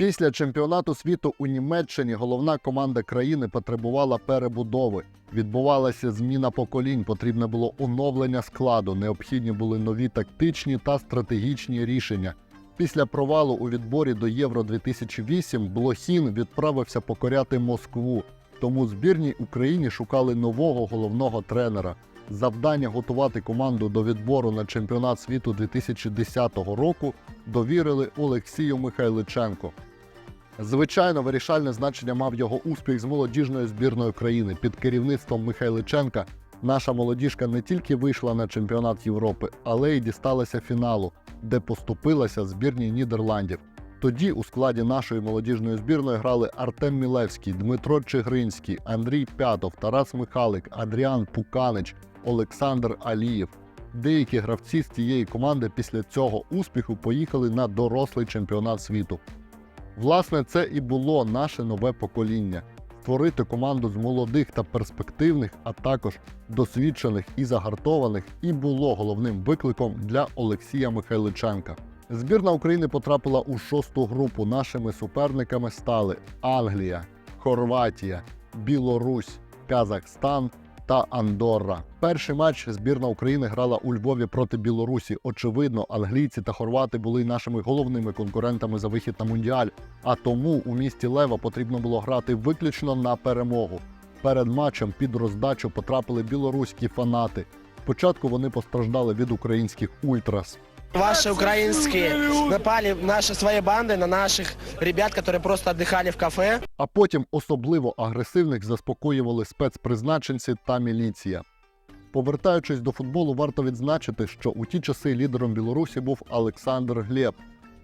Після чемпіонату світу у Німеччині головна команда країни потребувала перебудови. Відбувалася зміна поколінь, потрібне було оновлення складу, необхідні були нові тактичні та стратегічні рішення. Після провалу у відборі до Євро 2008 Блохін відправився покоряти Москву. Тому збірній Україні шукали нового головного тренера. Завдання готувати команду до відбору на чемпіонат світу 2010 року довірили Олексію Михайличенко. Звичайно, вирішальне значення мав його успіх з молодіжною збірною країни. Під керівництвом Михайличенка наша молодіжка не тільки вийшла на чемпіонат Європи, але й дісталася фіналу, де поступилася збірній Нідерландів. Тоді у складі нашої молодіжної збірної грали Артем Мілевський, Дмитро Чигринський, Андрій П'ятов, Тарас Михалик, Адріан Пуканич, Олександр Алієв. Деякі гравці з цієї команди після цього успіху поїхали на дорослий чемпіонат світу. Власне, це і було наше нове покоління створити команду з молодих та перспективних, а також досвідчених і загартованих, і було головним викликом для Олексія Михайличенка. Збірна України потрапила у шосту групу. Нашими суперниками стали Англія, Хорватія, Білорусь, Казахстан та Андорра. Перший матч збірна України грала у Львові проти Білорусі. Очевидно, англійці та хорвати були нашими головними конкурентами за вихід на мундіаль. А тому у місті Лева потрібно було грати виключно на перемогу. Перед матчем під роздачу потрапили білоруські фанати. Спочатку вони постраждали від українських ультрас. Ваши украинские напали наши своей бандой на наших ребят, которые просто отдыхали в кафе. А потім особливо агресивних заспокоювали спецпризначенці та міліція. Повертаючись до футболу, варто відзначити, що у ті часи лідером Білорусі був Олександр Глєб,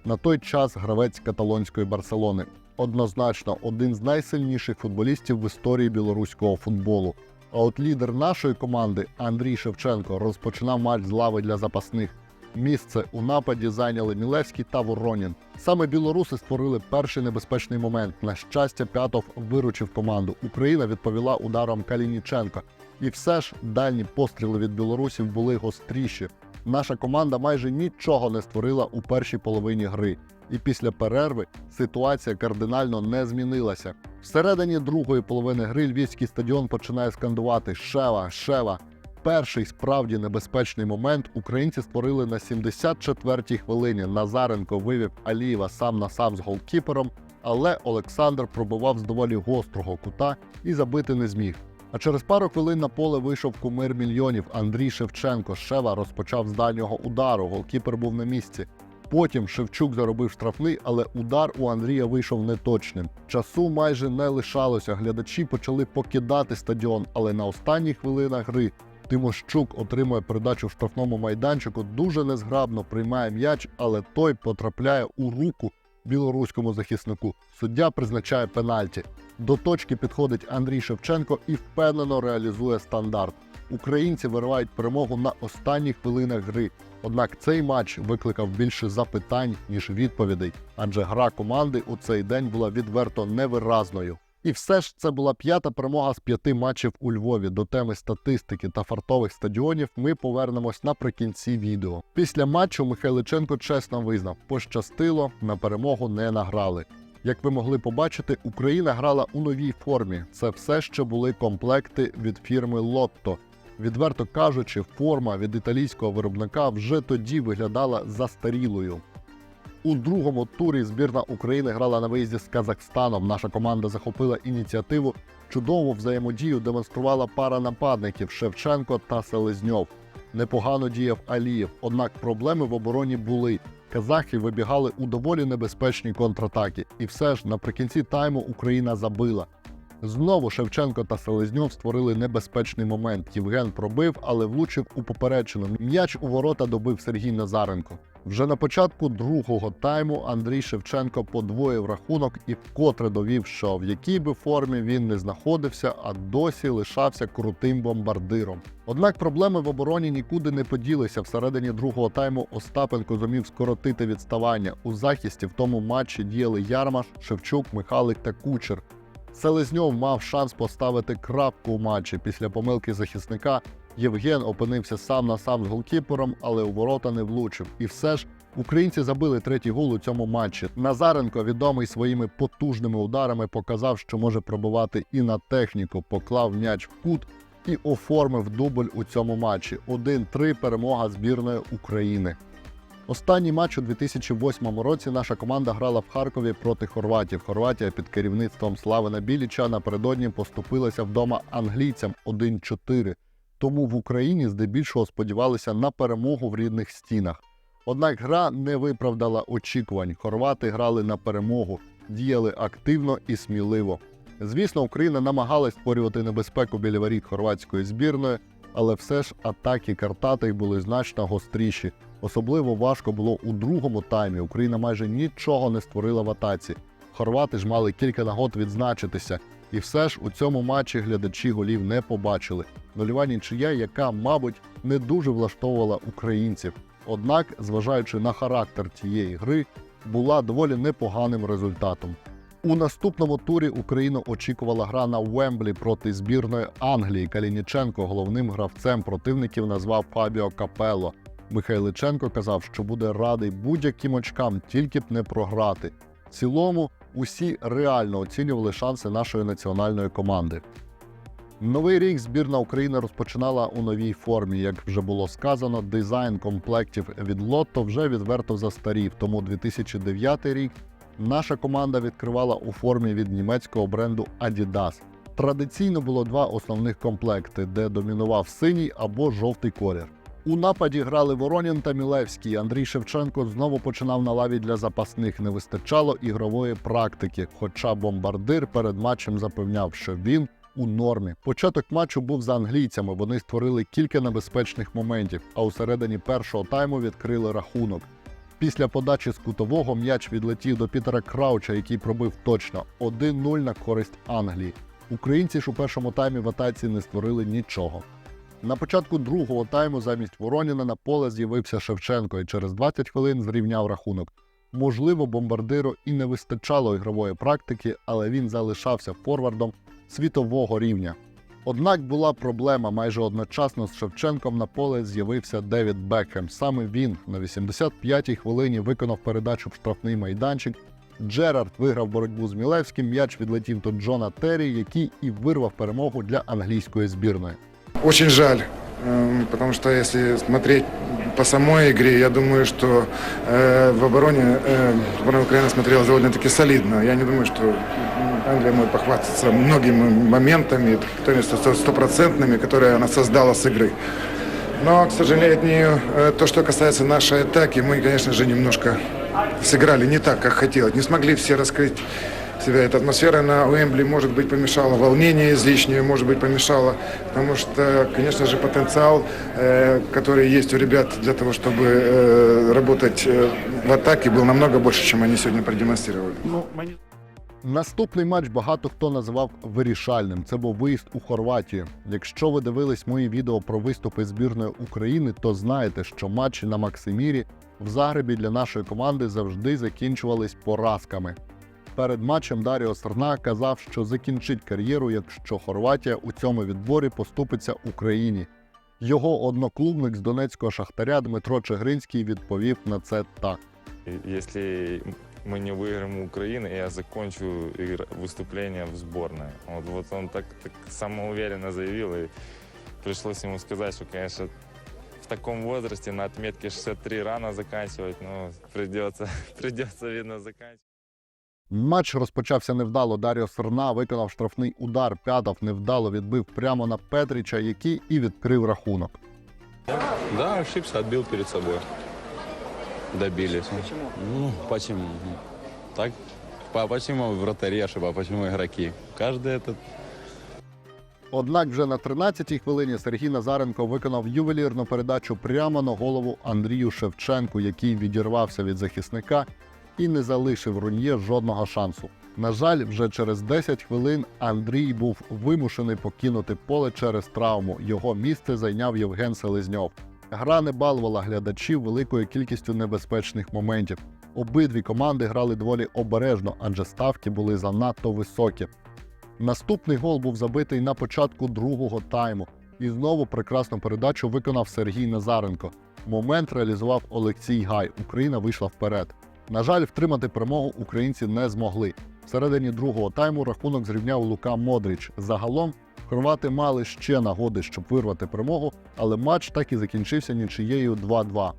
на той час гравець каталонської Барселони. Однозначно, один з найсильніших футболістів в історії білоруського футболу. А от лідер нашої команди Андрій Шевченко розпочинав матч з лави для запасних. Місце у нападі зайняли Мілевський та Воронін. Саме білоруси створили перший небезпечний момент. На щастя, П'ятов виручив команду. Україна відповіла ударом Калініченка. І все ж дальні постріли від білорусів були гостріші. Наша команда майже нічого не створила у першій половині гри. І після перерви ситуація кардинально не змінилася. Всередині другої половини гри львівський стадіон починає скандувати Шева, Шева. Перший справді небезпечний момент українці створили на 74-й хвилині. Назаренко вивів Алієва сам на сам з голкіпером, але Олександр пробував з доволі гострого кута і забити не зміг. А через пару хвилин на поле вийшов кумир мільйонів Андрій Шевченко. Шева розпочав з дальнього удару. Голкіпер був на місці. Потім Шевчук заробив штрафний, але удар у Андрія вийшов неточним. Часу майже не лишалося. Глядачі почали покидати стадіон, але на останніх хвилинах гри Тимощук отримує передачу в штрафному майданчику, дуже незграбно приймає м'яч, але той потрапляє у руку білоруському захиснику. Суддя призначає пенальті. До точки підходить Андрій Шевченко і впевнено реалізує стандарт. Українці виривають перемогу на останніх хвилинах гри. Однак цей матч викликав більше запитань ніж відповідей, адже гра команди у цей день була відверто невиразною. І все ж це була п'ята перемога з п'яти матчів у Львові. До теми статистики та фартових стадіонів ми повернемось наприкінці відео. Після матчу Михайличенко чесно визнав, пощастило, на перемогу не награли. Як ви могли побачити, Україна грала у новій формі. Це все ще були комплекти від фірми Лотто. Відверто кажучи, форма від італійського виробника вже тоді виглядала застарілою. У другому турі збірна України грала на виїзді з Казахстаном. Наша команда захопила ініціативу. Чудову взаємодію демонструвала пара нападників Шевченко та Селезньов. Непогано діяв Алієв, однак проблеми в обороні були. Казахи вибігали у доволі небезпечні контратаки, і все ж наприкінці тайму Україна забила. Знову Шевченко та Селезньов створили небезпечний момент. Євген пробив, але влучив у поперечину. М'яч у ворота добив Сергій Назаренко. Вже на початку другого тайму Андрій Шевченко подвоїв рахунок і вкотре довів, що в якій би формі він не знаходився, а досі лишався крутим бомбардиром. Однак проблеми в обороні нікуди не поділися. Всередині другого тайму Остапенко зумів скоротити відставання. У захисті в тому матчі діяли Ярмаш, Шевчук, Михалик та Кучер. Селезньов мав шанс поставити крапку у матчі після помилки захисника. Євген опинився сам на сам з голкіпером, але у ворота не влучив. І все ж Українці забили третій гол у цьому матчі. Назаренко, відомий своїми потужними ударами, показав, що може пробивати і на техніку, поклав м'яч в кут і оформив дубль у цьому матчі. 1-3 перемога збірної України. Останній матч у 2008 році наша команда грала в Харкові проти Хорватів. Хорватія під керівництвом Славина Біліча напередодні поступилася вдома англійцям 1-4. Тому в Україні здебільшого сподівалися на перемогу в рідних стінах. Однак гра не виправдала очікувань. Хорвати грали на перемогу, діяли активно і сміливо. Звісно, Україна намагалась створювати небезпеку біля воріт хорватської збірної, але все ж атаки Картатих були значно гостріші. Особливо важко було у другому таймі. Україна майже нічого не створила в атаці. Хорвати ж мали кілька нагод відзначитися, і все ж у цьому матчі глядачі голів не побачили. Нульова нічия, яка, мабуть, не дуже влаштовувала українців. Однак, зважаючи на характер цієї гри, була доволі непоганим результатом. У наступному турі Україну очікувала гра на Уемблі проти збірної Англії. Калініченко головним гравцем противників назвав Фабіо Капелло. Михайличенко казав, що буде радий будь-яким очкам, тільки б не програти. В цілому усі реально оцінювали шанси нашої національної команди. Новий рік збірна України розпочинала у новій формі. Як вже було сказано, дизайн комплектів від Лотто вже відверто застарів. Тому 2009 рік наша команда відкривала у формі від німецького бренду Adidas. Традиційно було два основних комплекти, де домінував синій або жовтий колір. У нападі грали Воронін та Мілевський. Андрій Шевченко знову починав на лаві для запасних. Не вистачало ігрової практики. Хоча бомбардир перед матчем запевняв, що він у нормі. Початок матчу був за англійцями. Вони створили кілька небезпечних моментів, а у середині першого тайму відкрили рахунок. Після подачі з кутового м'яч відлетів до Пітера Крауча, який пробив точно 1-0 на користь Англії. Українці ж у першому таймі в атаці не створили нічого. На початку другого тайму замість Вороніна на поле з'явився Шевченко і через 20 хвилин зрівняв рахунок. Можливо, бомбардиру і не вистачало ігрової практики, але він залишався форвардом світового рівня. Однак була проблема. Майже одночасно з Шевченком на поле з'явився Девід Бекхем. Саме він на 85-й хвилині виконав передачу в штрафний майданчик. Джерард виграв боротьбу з Мілевським. М'яч відлетів до Джона Террі, який і вирвав перемогу для англійської збірної. Очень жаль, эм, потому что если смотреть по самой игре, я думаю, что э, в обороне э, сборная Украины смотрела довольно-таки солидно. Я не думаю, что Англия может похвастаться многими моментами, то есть сто- стопроцентными, которые она создала с игры. Но, к сожалению, э, то, что касается нашей атаки, мы, конечно же, немножко сыграли не так, как хотелось. Не смогли все раскрыть себя. Эта атмосфера на Уэмбли, может быть, помешала волнение излишнее, может быть, помешала, потому что, конечно же, потенциал, э, который есть у ребят для того, чтобы э, работать э, в атаке, был намного больше, чем они сегодня продемонстрировали. Наступний матч багато хто називав вирішальним. Це був виїзд у Хорватію. Якщо ви дивились мої відео про виступи збірної України, то знаєте, що матчі на Максимірі в Загребі для нашої команди завжди закінчувались поразками. Перед матчем Даріо Серна казав, що закінчить кар'єру, якщо Хорватія у цьому відборі поступиться Україні. Його одноклубник з донецького шахтаря Дмитро Чегринський відповів на це так. И Если мы не выиграем у Украины, я закончу игр- выступление в сборной. Вот, вот он так, так самоуверенно заявил, и пришлось ему сказать, что, конечно, в таком возрасте на отметке 63 рано заканчивать, но придется, придется, видно, заканчивать. Матч розпочався невдало. Даріо Серна виконав штрафний удар. П'ятов невдало відбив прямо на Петріча, який і відкрив рахунок. Да, ошибся, отбил перед собой. Добились. Почему? Ну, почему? Так, по- почему вратари ошибают, почему игроки? Каждый этот Однак вже на 13-й хвилині Сергій Назаренко виконав ювелірну передачу прямо на голову Андрію Шевченку, який відірвався від захисника і не залишив Руньє жодного шансу. На жаль, вже через 10 хвилин Андрій був вимушений покинути поле через травму. Його місце зайняв Євген Селезньов. Гра не балувала глядачів великою кількістю небезпечних моментів. Обидві команди грали доволі обережно, адже ставки були занадто високі. Наступний гол був забитий на початку другого тайму. І знову прекрасну передачу виконав Сергій Назаренко. Момент реалізував Олексій Гай. Україна вийшла вперед. На жаль, втримати перемогу українці не змогли. Всередині другого тайму рахунок зрівняв Лука Модріч. Загалом хорвати мали ще нагоди, щоб вирвати перемогу, але матч так і закінчився нічиєю 2-2.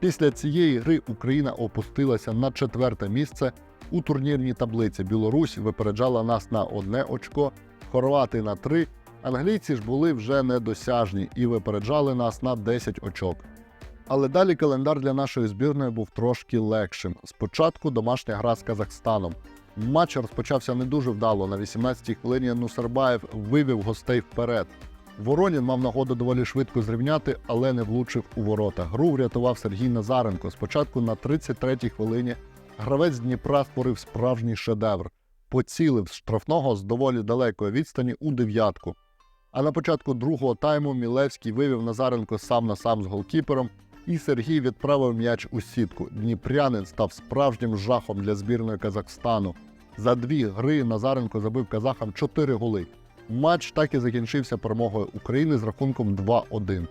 Після цієї гри Україна опустилася на четверте місце у турнірній таблиці. Білорусь випереджала нас на одне очко, хорвати на три. Англійці ж були вже недосяжні і випереджали нас на 10 очок. Але далі календар для нашої збірної був трошки легшим. Спочатку домашня гра з Казахстаном. Матч розпочався не дуже вдало. На 18-й хвилині Нусарбаєв вивів гостей вперед. Воронін мав нагоду доволі швидко зрівняти, але не влучив у ворота. Гру врятував Сергій Назаренко. Спочатку на 33-й хвилині гравець Дніпра створив справжній шедевр. Поцілив з штрафного з доволі далекої відстані у дев'ятку. А на початку другого тайму Мілевський вивів Назаренко сам на сам з голкіпером, і Сергій відправив м'яч у сітку. Дніпрянин став справжнім жахом для збірної Казахстану. За дві гри Назаренко забив казахам 4 голи. Матч так і закінчився перемогою України з рахунком 2-1.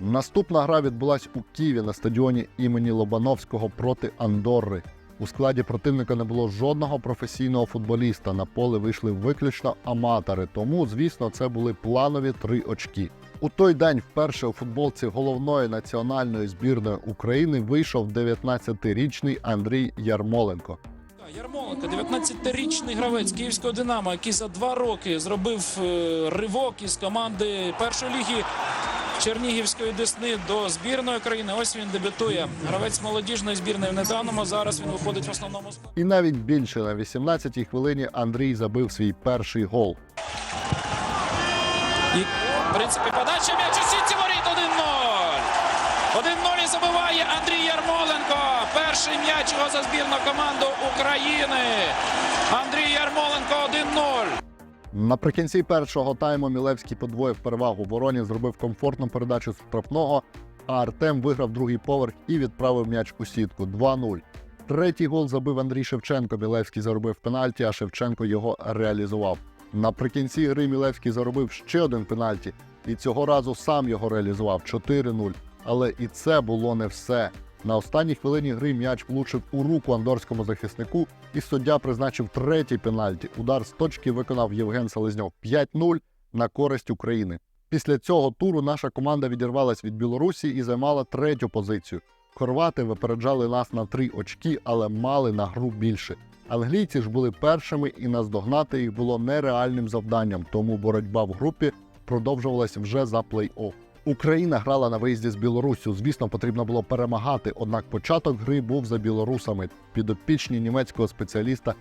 Наступна гра відбулась у Києві на стадіоні імені Лобановського проти Андорри. У складі противника не було жодного професійного футболіста. На поле вийшли виключно аматори, тому, звісно, це були планові три очки. У той день вперше у футболці головної національної збірної України вийшов 19-річний Андрій Ярмоленко. Ярмоленко, 19-річний гравець київського Динамо, який за два роки зробив е, ривок із команди першої ліги Чернігівської Десни до збірної країни. Ось він дебютує. Гравець молодіжної збірної в недавному. Зараз він виходить в основному складі. І навіть більше на 18-й хвилині Андрій забив свій перший гол. Принципі, подача у сітці воріт 1-0. 1-0 і забиває Андрій Ярмоленко. Перший м'яч його за збірну команду України. Андрій Ярмоленко 1-0. Наприкінці першого тайму Мілевський подвоїв перевагу. Воронін зробив комфортну передачу з штрафного, а Артем виграв другий поверх і відправив м'яч у сітку 2-0. Третій гол забив Андрій Шевченко. Мілевський заробив пенальті, а Шевченко його реалізував. Наприкінці гри Мілевський заробив ще один пенальті, і цього разу сам його реалізував 4-0. Але і це було не все. На останній хвилині гри м'яч влучив у руку андорському захиснику, і суддя призначив третій пенальті. Удар з точки виконав Євген Селезньов 5-0 на користь України. Після цього туру наша команда відірвалась від Білорусі і займала третю позицію. Хорвати випереджали нас на три очки, але мали на гру більше. Англійці ж були першими, і наздогнати їх було нереальним завданням, тому боротьба в групі продовжувалась вже за плей-офф. Україна грала на виїзді з Білоруссю. Звісно, потрібно було перемагати. Однак початок гри був за білорусами. Підопічні німецького спеціаліста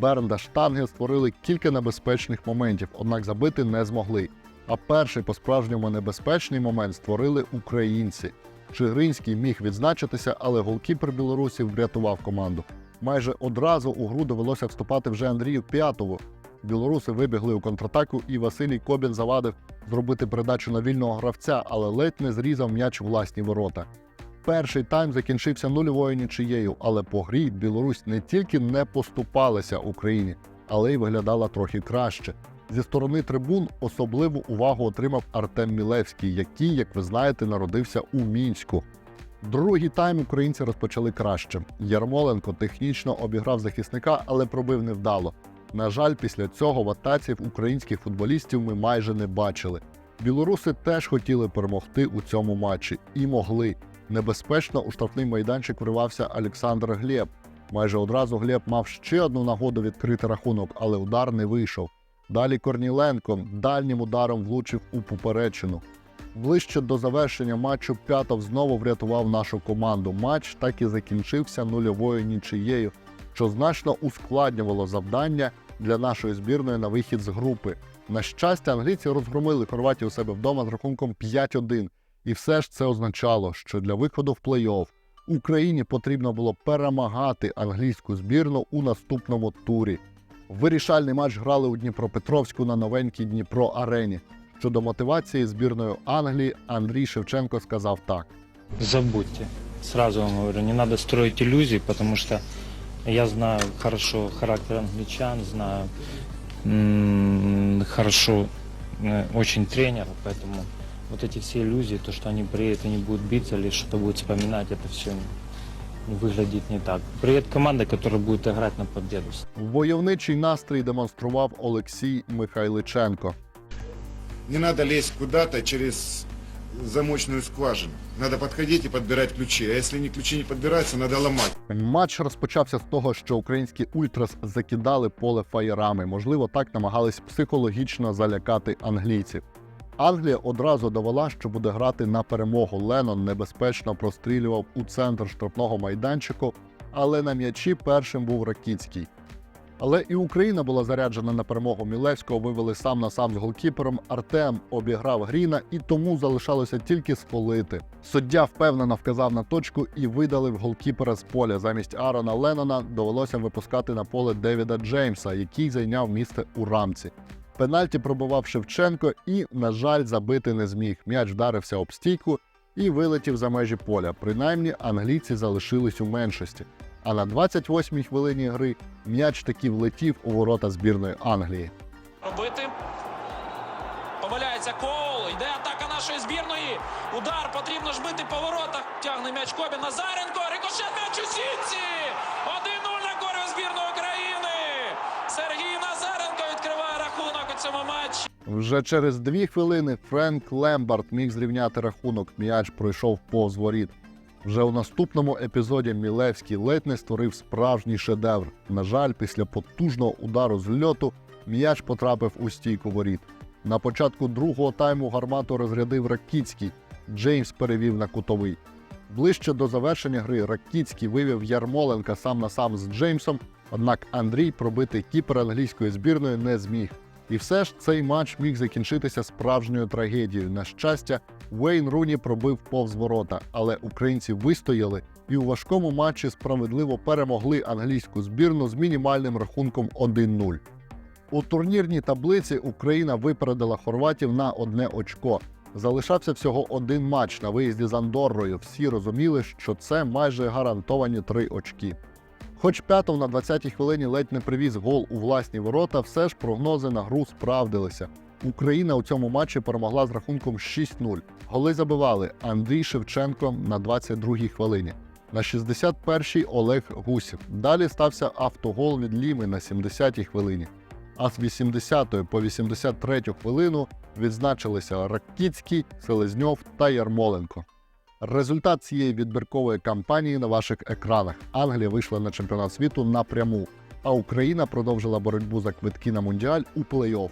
Бернда Штанге створили кілька небезпечних моментів, однак забити не змогли. А перший по-справжньому небезпечний момент створили українці. Чигринський міг відзначитися, але голкіпер білорусів врятував команду. Майже одразу у гру довелося вступати вже Андрію П'ятову. Білоруси вибігли у контратаку, і Василій Кобін завадив зробити передачу на вільного гравця, але ледь не зрізав м'яч власні ворота. Перший тайм закінчився нульовою нічиєю, але по грі Білорусь не тільки не поступалася Україні, але й виглядала трохи краще. Зі сторони трибун особливу увагу отримав Артем Мілевський, який, як ви знаєте, народився у мінську. Другий тайм українці розпочали краще. Ярмоленко технічно обіграв захисника, але пробив невдало. На жаль, після цього в атаці українських футболістів ми майже не бачили. Білоруси теж хотіли перемогти у цьому матчі і могли. Небезпечно у штрафний майданчик вривався Олександр Глєб. Майже одразу Глєб мав ще одну нагоду відкрити рахунок, але удар не вийшов. Далі Корніленко дальнім ударом влучив у поперечину. Ближче до завершення матчу П'ятов знову врятував нашу команду. Матч так і закінчився нульовою нічиєю, що значно ускладнювало завдання для нашої збірної на вихід з групи. На щастя, англійці розгромили Хорватію у себе вдома з рахунком 5-1. І все ж це означало, що для виходу в плей-офф Україні потрібно було перемагати англійську збірну у наступному турі. Вирішальний матч грали у Дніпропетровську на новенькій Дніпро Арені. Щодо мотивації збірної Англії Андрій Шевченко сказав так. забудьте. Сразу вам говорю, не надо строить иллюзий, потому что я знаю хорошо характер англичан, знаю м, хорошо э, очень тренера, поэтому вот эти все иллюзии, то, что они приедут и не будут биться или что-то будут вспоминать, это все выглядит не так. Приедет команда, которая будет играть на победу. Войовничий настрій демонстрував Олексій Михайличенко. Не надо лезть куда-то через замочную скважину. Надо подходить и подбирать ключи. А если не ключи не подбираются, надо ломать. Матч розпочався з того, що українські ультрас закидали поле фаєрами. Можливо, так намагались психологічно залякати англійців. Англія одразу довела, що буде грати на перемогу. Леннон небезпечно прострілював у центр штрафного майданчику, але на м'ячі першим був Ракіцький. Але і Україна була заряджена на перемогу. Мілевського вивели сам на сам з голкіпером. Артем обіграв Гріна, і тому залишалося тільки спалити. Суддя впевнено вказав на точку і видалив голкіпера з поля. Замість Аарона Леннона довелося випускати на поле Девіда Джеймса, який зайняв місце у рамці. Пенальті пробував Шевченко і, на жаль, забити не зміг. М'яч вдарився об стійку і вилетів за межі поля. Принаймні, англійці залишились у меншості. А на 28-й хвилині гри м'яч таки влетів у ворота збірної Англії. робити. Помиляється Коул. Йде атака нашої збірної. Удар потрібно ж бити по воротах. Тягне м'яч Кобі Назаренко. Рикошет м'яч у сітці. 1-0 на користь збірної України. Сергій Назаренко відкриває рахунок у цьому матчі. Вже через дві хвилини Френк Лембард міг зрівняти рахунок. М'яч пройшов повз воріт. Вже у наступному епізоді Мілевський ледь не створив справжній шедевр. На жаль, після потужного удару з льоту м'яч потрапив у стійку воріт. На початку другого тайму гармату розрядив Ракіцький. Джеймс перевів на кутовий. Ближче до завершення гри Ракіцький вивів Ярмоленка сам на сам з Джеймсом, однак Андрій пробити кіпер англійської збірної не зміг. І все ж цей матч міг закінчитися справжньою трагедією. На щастя, Вейн Руні пробив повз ворота, але українці вистояли і у важкому матчі справедливо перемогли англійську збірну з мінімальним рахунком 1-0. У турнірній таблиці Україна випередила хорватів на одне очко. Залишався всього один матч на виїзді з Андоррою. Всі розуміли, що це майже гарантовані три очки. Хоч П'ятов на 20-й хвилині ледь не привіз гол у власні ворота, все ж прогнози на гру справдилися. Україна у цьому матчі перемогла з рахунком 6-0. Голи забивали Андрій Шевченко на 22-й хвилині. На 61-й Олег Гусів. Далі стався автогол від Ліми на 70-й хвилині. А з 80-ї по 83-ю хвилину відзначилися Ракіцький, Селезньов та Ярмоленко. Результат цієї відбіркової кампанії на ваших екранах. Англія вийшла на чемпіонат світу напряму, а Україна продовжила боротьбу за квитки на мундіаль у плей-офф.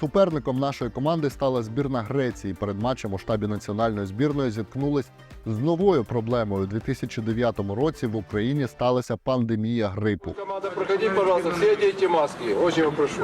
Суперником нашої команди стала збірна Греції. Перед матчем у штабі національної збірної зіткнулись з новою проблемою. У 2009 році в Україні сталася пандемія грипу. Команда, проходи, пожалуйста, все оденьте маски. Очень вам прошу.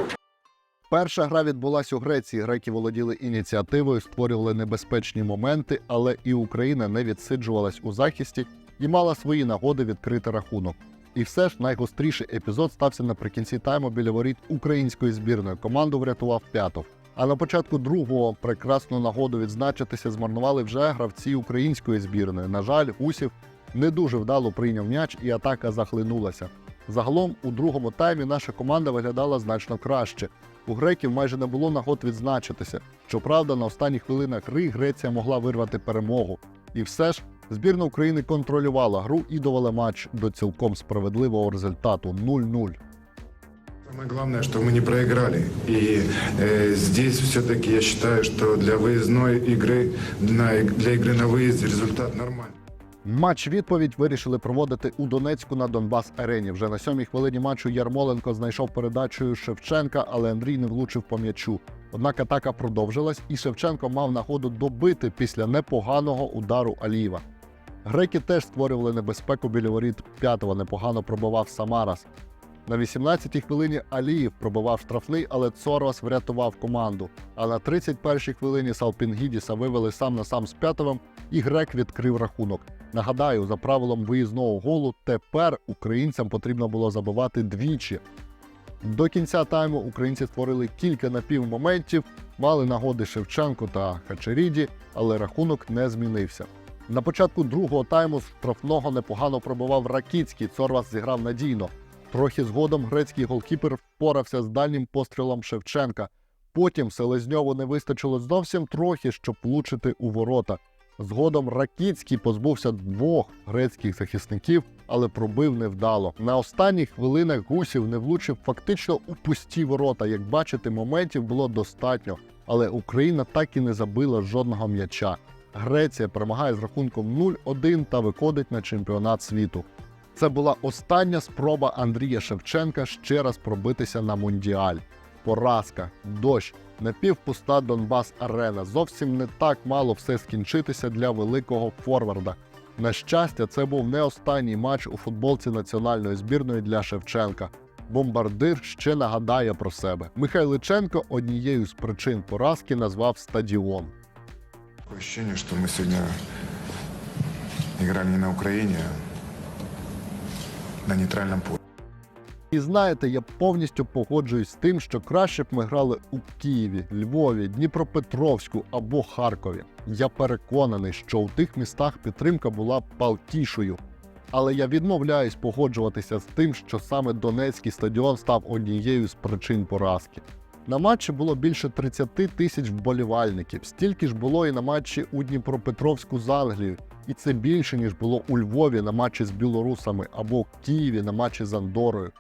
Перша гра відбулася у Греції. Греки володіли ініціативою, створювали небезпечні моменти, але і Україна не відсиджувалась у захисті і мала свої нагоди відкрити рахунок. І все ж найгостріший епізод стався наприкінці тайму біля воріт української збірної. Команду врятував П'ятов. А на початку другого прекрасну нагоду відзначитися змарнували вже гравці української збірної. На жаль, Гусів не дуже вдало прийняв м'яч, і атака захлинулася. Загалом у другому таймі наша команда виглядала значно краще У греків майже не було нагод відзначитися. Щоправда, на останніх хвилинах гри Греція могла вирвати перемогу. І все ж збірна України контролювала гру і довела матч до цілком справедливого результату 0-0. Самое главное, что мы не проиграли. И э, здесь все-таки я считаю, что для выездной игры, на, для игры на выезде результат нормальный. Матч відповідь вирішили проводити у Донецьку на Донбас Арені. Вже на сьомій хвилині матчу Ярмоленко знайшов передачею Шевченка, але Андрій не влучив по м'ячу. Однак атака продовжилась, і Шевченко мав нагоду добити після непоганого удару Алієва. Греки теж створювали небезпеку біля воріт п'ятого. Непогано пробивав Самарас. На 18-й хвилині Аліїв пробивав штрафний, але Цорвас врятував команду. А на 31-й хвилині Салпінгідіса вивели сам на сам з п'ятовим, і грек відкрив рахунок. Нагадаю, за правилом виїзного голу тепер українцям потрібно було забивати двічі. До кінця тайму українці створили кілька напівмоментів, мали нагоди Шевченко та Хачеріді, але рахунок не змінився. На початку другого тайму штрафного непогано пробував Ракіцький. Цорвас зіграв надійно. Трохи згодом грецький голкіпер впорався з дальнім пострілом Шевченка. Потім Селезньову не вистачило зовсім трохи, щоб влучити у ворота. Згодом Ракіцький позбувся двох грецьких захисників, але пробив невдало. На останніх хвилинах гусів не влучив фактично у пусті ворота. Як бачите, моментів було достатньо, але Україна так і не забила жодного м'яча. Греція перемагає з рахунком 0-1 та виходить на чемпіонат світу. Це була остання спроба Андрія Шевченка ще раз пробитися на мундіаль. Поразка, дощ, напівпуста Донбас Арена. Зовсім не так мало все скінчитися для великого форварда. На щастя, це був не останній матч у футболці національної збірної для Шевченка. Бомбардир ще нагадає про себе. Михайличенко однією з причин поразки назвав стадіон. Такое ощущение, что мы сегодня играли не на Украине, а на нейтральному полі. І знаєте, я повністю погоджуюсь з тим, що краще б ми грали у Києві, Львові, Дніпропетровську або Харкові. Я переконаний, що у тих містах підтримка була палкішою. Але я відмовляюсь погоджуватися з тим, що саме Донецький стадіон став однією з причин поразки. На матчі було більше 30 тисяч вболівальників, стільки ж було і на матчі у Дніпропетровську з Англією, і це більше ніж було у Львові на матчі з білорусами або в Києві на матчі з Андорою.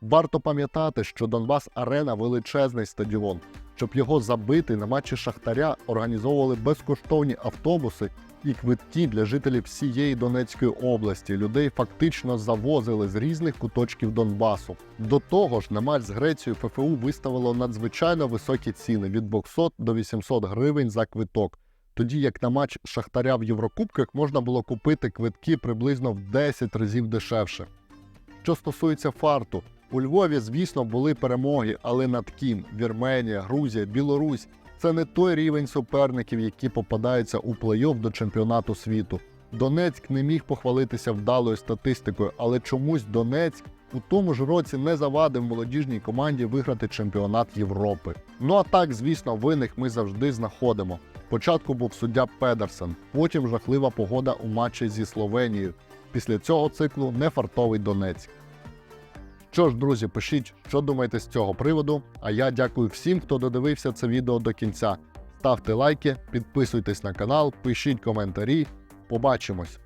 Варто пам'ятати, що Донбас Арена величезний стадіон. Щоб його забити на матчі Шахтаря організовували безкоштовні автобуси і квитки для жителів всієї Донецької області. Людей фактично завозили з різних куточків Донбасу. До того ж, на матч з Грецією ФФУ виставило надзвичайно високі ціни від 200 до 800 гривень за квиток. Тоді як на матч Шахтаря в Єврокубках можна було купити квитки приблизно в 10 разів дешевше. Що стосується фарту, у Львові, звісно, були перемоги, але над ким Вірменія, Грузія, Білорусь це не той рівень суперників, які попадаються у плей-офф до чемпіонату світу. Донецьк не міг похвалитися вдалою статистикою, але чомусь Донецьк у тому ж році не завадив молодіжній команді виграти чемпіонат Європи. Ну а так, звісно, винних ми завжди знаходимо. Спочатку був суддя Педерсен, потім жахлива погода у матчі зі Словенією. Після цього циклу нефартовий Донецьк. Що ж, друзі, пишіть, що думаєте з цього приводу. А я дякую всім, хто додивився це відео до кінця. Ставте лайки, підписуйтесь на канал, пишіть коментарі. Побачимось!